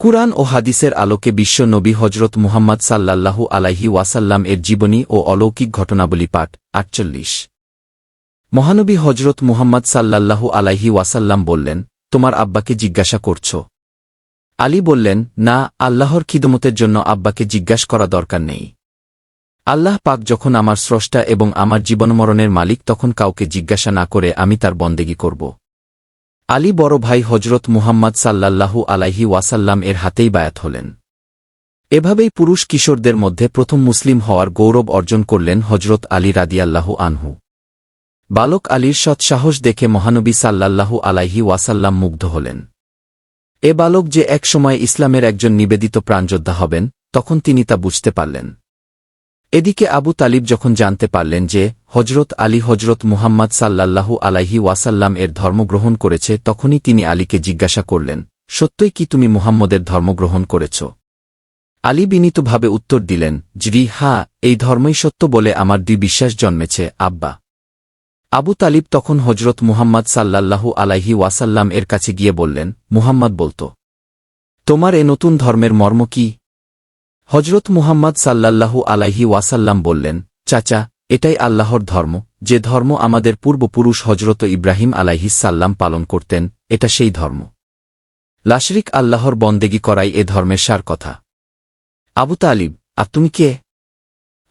কুরআন ও হাদিসের আলোকে বিশ্ব নবী হজরত মুহাম্মদ সাল্লাল্লাহু আলাইহি ওয়াসাল্লাম এর জীবনী ও অলৌকিক ঘটনাবলী পাঠ আটচল্লিশ। মহানবী হজরত মুহাম্মদ সাল্লাল্লাহু আলাইহি ওয়াসাল্লাম বললেন, তোমার আব্বাকে জিজ্ঞাসা করছ? আলী বললেন, না, আল্লাহর খিদমতের জন্য আব্বাকে জিজ্ঞাস করা দরকার নেই। আল্লাহ পাক যখন আমার স্রষ্টা এবং আমার জীবনমরণের মালিক তখন কাউকে জিজ্ঞাসা না করে আমি তার বন্দেগী করব। আলী বড় ভাই হজরত মুহাম্মদ সাল্লাল্লাহু আলাইহি ওয়াসাল্লাম এর হাতেই বায়াত হলেন। এভাবেই পুরুষ কিশোরদের মধ্যে প্রথম মুসলিম হওয়ার গৌরব অর্জন করলেন হজরত আলী রাদিয়াল্লাহু আনহু। বালক আলীর সৎসাহস দেখে মহানবী সাল্লাল্লাহু আলাইহি ওয়াসাল্লাম মুগ্ধ হলেন। এ বালক যে একসময় ইসলামের একজন নিবেদিত প্রাণযোদ্ধা হবেন, তখন তিনি তা বুঝতে পারলেন। এদিকে আবু তালিব যখন জানতে পারলেন যে হজরত আলী হজরত মুহাম্মদ সাল্লাল্লাহু আলাইহি ওয়াসাল্লাম এর ধর্মগ্রহণ করেছে, তখনই তিনি আলীকে জিজ্ঞাসা করলেন, সত্যই কি তুমি মুহাম্মদের ধর্মগ্রহণ করেছ? আলী বিনীতভাবে উত্তর দিলেন, জি হা এই ধর্মই সত্য বলে আমার দুই বিশ্বাস জন্মেছে, আব্বা। আবু তালিব তখন হজরত মুহাম্মদ সাল্লাল্লাহু আলাইহি ওয়াসাল্লাম এর কাছে গিয়ে বললেন, মুহাম্মদ বলত, তোমার এ নতুন ধর্মের মর্ম কি? হজরত মুহাম্মদ সাল্লাল্লাহু আলাইহি ওয়াসাল্লাম বললেন, চাচা, এটাই আল্লাহর ধর্ম। যে ধর্ম আমাদের পূর্বপুরুষ হজরত ইব্রাহিম আলাইহিসাল্লাম পালন করতেন, এটা সেই ধর্ম। লাশরিক আল্লাহর বন্দেগী করাই এ ধর্মের সার কথা। আবু তালিব, আর তুমি কে?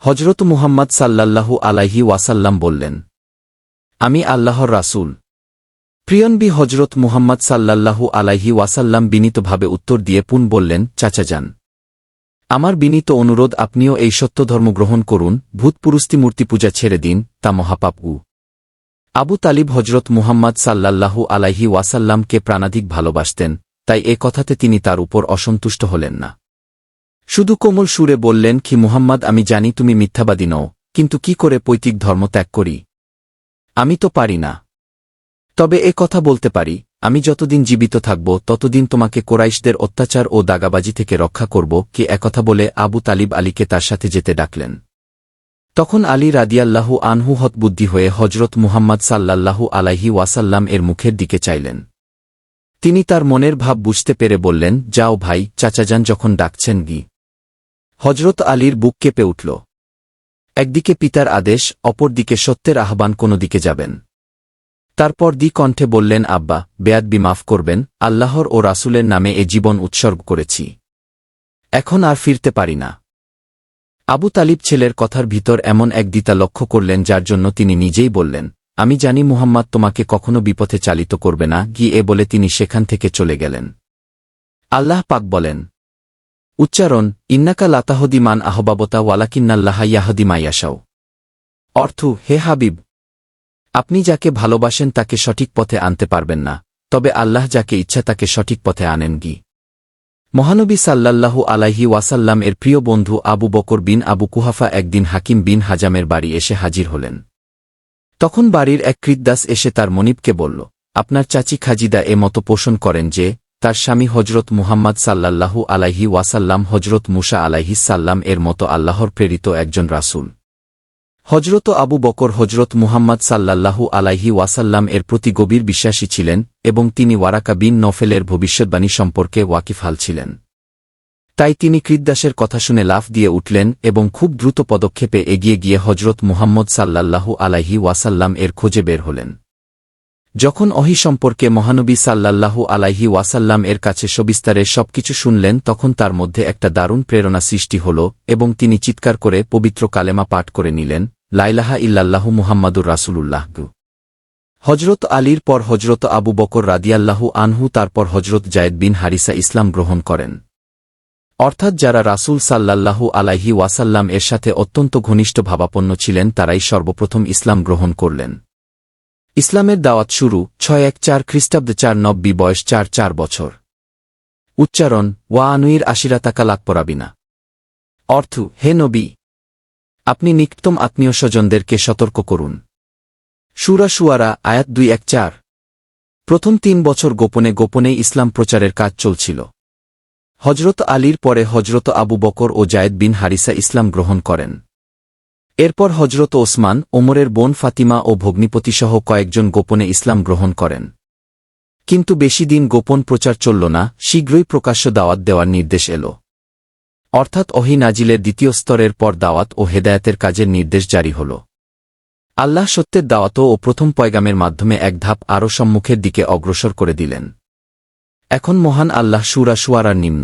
হজরত মুহাম্মদ সাল্লাল্লাহু আলাইহি ওয়াসাল্লাম বললেন, আমি আল্লাহর রাসূল। প্রিয়নবী হজরত মুহাম্মদ সাল্লাল্লাহু আলাইহি ওয়াসাল্লাম বিনীতভাবে উত্তর দিয়ে পুন বললেন, চাচা, যান। আমার বিনীত অনুরোধ আপনিও এই সত্য ধর্ম গ্রহণ করুন ভূতপুরুস্তি মূর্তি পূজা ছেড়ে দিন, তা মহাপাপ উ আবু তালিব হজরত মুহাম্মদ সাল্লাল্লাহু আলাইহি ওয়াসাল্লামকে প্রাণাধিক ভালোবাসতেন, তাই এ কথাতে তিনি তার উপর অসন্তুষ্ট হলেন না। শুধু কোমল সুরে বললেন কি, মুহাম্মদ, আমি জানি তুমি মিথ্যাবাদী নও, কিন্তু কি করে পৈতৃক ধর্ম ত্যাগ করি? আমি তো পারি না। তবে এ কথা বলতে পারি আমি যতদিন জীবিত থাকব, ততদিন তোমাকে কোরাইশদের অত্যাচার ও দাগাবাজি থেকে রক্ষা করব, কে একথা বলে আবু তালিব আলীকে তার সাথে যেতে ডাকলেন। তখন আলী রাদিয়াল্লাহু আনহু হতবুদ্ধি হয়ে হজরত মুহাম্মদ সাল্লাল্লাহু আলাইহি ওয়াসাল্লাম এর মুখের দিকে চাইলেন। তিনি তার মনের ভাব বুঝতে পেরে বললেন, যাও ভাই, চাচাজান যখন ডাকছেন গি। হজরত আলীর বুক কেঁপে উঠল। একদিকে পিতার আদেশ, অপরদিকে সত্যের আহ্বান কোনো দিকে যাবেন। তারপর দ্বি কণ্ঠে বললেন, আব্বা, বেয়াদবি মাফ করবেন, আল্লাহর ও রাসুলের নামে এ জীবন উৎসর্গ করেছি। এখন আর ফিরতে পারি না। আবু তালিব ছেলের কথার ভিতর এমন এক দিতা লক্ষ্য করলেন, যার জন্য তিনি নিজেই বললেন, আমি জানি মুহাম্মদ তোমাকে কখনো বিপথে চালিত করবে না, গিয়ে এ বলে তিনি সেখান থেকে চলে গেলেন। আল্লাহ পাক বলেন, উচ্চারণ, ইন্নাকা লাতাহদি মান আহবাবতা, ওয়ালাকিন্নাল্লাহা ইয়াহদি মাইয়াসাও অর্থ, হে হাবিব আপনি যাকে ভালোবাসেন তাকে সঠিক পথে আনতে পারবেন না, তবে আল্লাহ যাকে ইচ্ছা তাকে সঠিক পথে আনেন গি মহানবী সাল্লাল্লাহু আলাইহি ওয়াসাল্লাম এর প্রিয় বন্ধু আবু বকর বিন আবু কুহাফা একদিন হাকিম বিন হাজামের বাড়ি এসে হাজির হলেন। তখন বাড়ির এক কৃদ্দাস এসে তার মনিবকে বলল, আপনার চাচি খাজিদা এ মতো পোষণ করেন যে, তার স্বামী হজরত মুহাম্মদ সাল্লাল্লাহু আলাইহি ওয়াসাল্লাম হজরত মুসা আলাইহিসাল্লাম এর মতো আল্লাহর প্রেরিত একজন রাসূল। হজরত আবু বকর হজরত মুহাম্মদ সাল্লাল্লাহু আলাইহি ওয়াসাল্লাম এর প্রতি গভীর বিশ্বাসী ছিলেন এবং তিনি ওয়ারাকা বিন নফেলের ভবিষ্যৎবাণী সম্পর্কে ওয়াকিফাল ছিলেন। তাই তিনি কৃদ্দাসের কথা শুনে লাফ দিয়ে উঠলেন এবং খুব দ্রুত পদক্ষেপে এগিয়ে গিয়ে হজরত মুহাম্মদ সাল্লাল্লাহু আলাইহি ওয়াসাল্লাম এর খোঁজে বের হলেন। যখন অহি সম্পর্কে মহানবী সাল্লাল্লাহু আলাইহি ওয়াসাল্লাম এর কাছে সবিস্তারে সবকিছু শুনলেন, তখন তার মধ্যে একটা দারুণ প্রেরণা সৃষ্টি হল এবং তিনি চিৎকার করে পবিত্র কালেমা পাঠ করে নিলেন লাইলাহা ইল্লাল্লাহু মুহাম্মাদুর রাসুলুল্লাহ হজরত আলীর পর হজরত আবু বকর রাদিয়াল্লাহু আনহু তারপর হজরত জায়েদ বিন হারিসা ইসলাম গ্রহণ করেন। অর্থাৎ যারা রাসুল সাল্লাল্লাহু আলাইহি ওয়াসাল্লাম এর সাথে অত্যন্ত ঘনিষ্ঠ ভাবাপন্ন ছিলেন, তারাই সর্বপ্রথম ইসলাম গ্রহণ করলেন। ইসলামের দাওয়াত শুরু ছয় এক চার খ্রিস্টাব্দে চার নব্বই বয়স চার চার বছর। উচ্চারণ, ওয়া আনুইর আশিরাতাকা লাগ পরাবিনা। অর্থ, হে নবী আপনি নিকটতম আত্মীয় স্বজনদেরকে সতর্ক করুন। সুরা সুয়ারা আয়াত দুই, এক, চার। প্রথম তিন বছর গোপনে গোপনে ইসলাম প্রচারের কাজ চলছিল। হজরত আলীর পরে হজরত আবু বকর ও জায়েদ বিন হারিসা ইসলাম গ্রহণ করেন। এরপর হজরত ওসমান, ওমরের বোন ফাতিমা ও ভগ্নিপতিসহ কয়েকজন গোপনে ইসলাম গ্রহণ করেন। কিন্তু বেশি দিন গোপন প্রচার চলল না, শীঘ্রই প্রকাশ্য দাওয়াত দেওয়ার নির্দেশ এল। অর্থাৎ অহি নাজিলের দ্বিতীয় স্তরের পর দাওয়াত ও হেদায়াতের কাজের নির্দেশ জারি হল। আল্লাহ সত্যের দাওয়াত ও প্রথম পয়গামের মাধ্যমে এক ধাপ আরও সম্মুখের দিকে অগ্রসর করে দিলেন। এখন মহান আল্লাহ সুরা সুয়ারার নিম্ন।